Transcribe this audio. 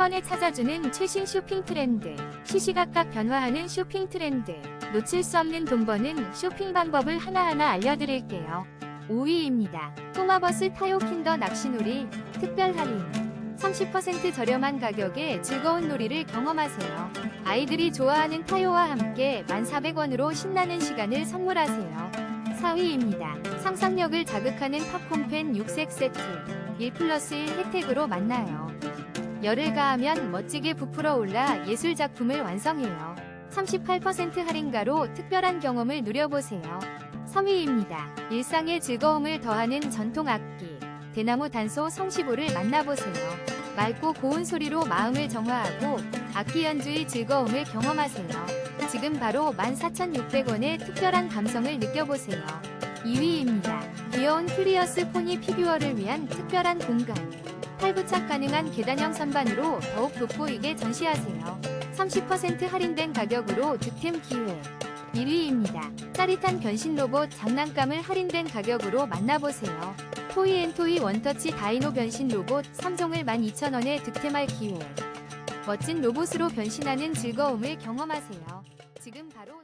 번에 찾아주는 최신 쇼핑 트렌드, 시시각각 변화하는 쇼핑 트렌드, 놓칠 수 없는 돈 버는 쇼핑 방법을 하나하나 알려드릴게요. 5위입니다. 토마버스 타요 킨더 낚시놀이 특별 할인. 30% 저렴한 가격에 즐거운 놀이를 경험하세요. 아이들이 좋아하는 타요와 함께 1,400원으로 신나는 시간을 선물하세요. 4위입니다. 상상력을 자극하는 팝콘펜 6색 세트. 1 플러스 1 혜택으로 만나요. 열을 가하면 멋지게 부풀어 올라 예술 작품을 완성해요. 38% 할인가로 특별한 경험을 누려보세요. 3위입니다. 일상의 즐거움을 더하는 전통 악기. 대나무 단소 성시보를 만나보세요. 맑고 고운 소리로 마음을 정화하고 악기 연주의 즐거움을 경험하세요. 지금 바로 14,600원의 특별한 감성을 느껴보세요. 2위입니다. 귀여운 큐리어스 포니 피규어를 위한 특별한 공간. 탈부착 가능한 계단형 선반으로 더욱 돋보이게 전시하세요. 30% 할인된 가격으로 득템 기회. 1위입니다. 짜릿한 변신 로봇 장난감을 할인된 가격으로 만나보세요. 토이앤토이 원터치 다이노 변신 로봇 3종을 12,000원에 득템할 기회. 멋진 로봇으로 변신하는 즐거움을 경험하세요. 지금 바로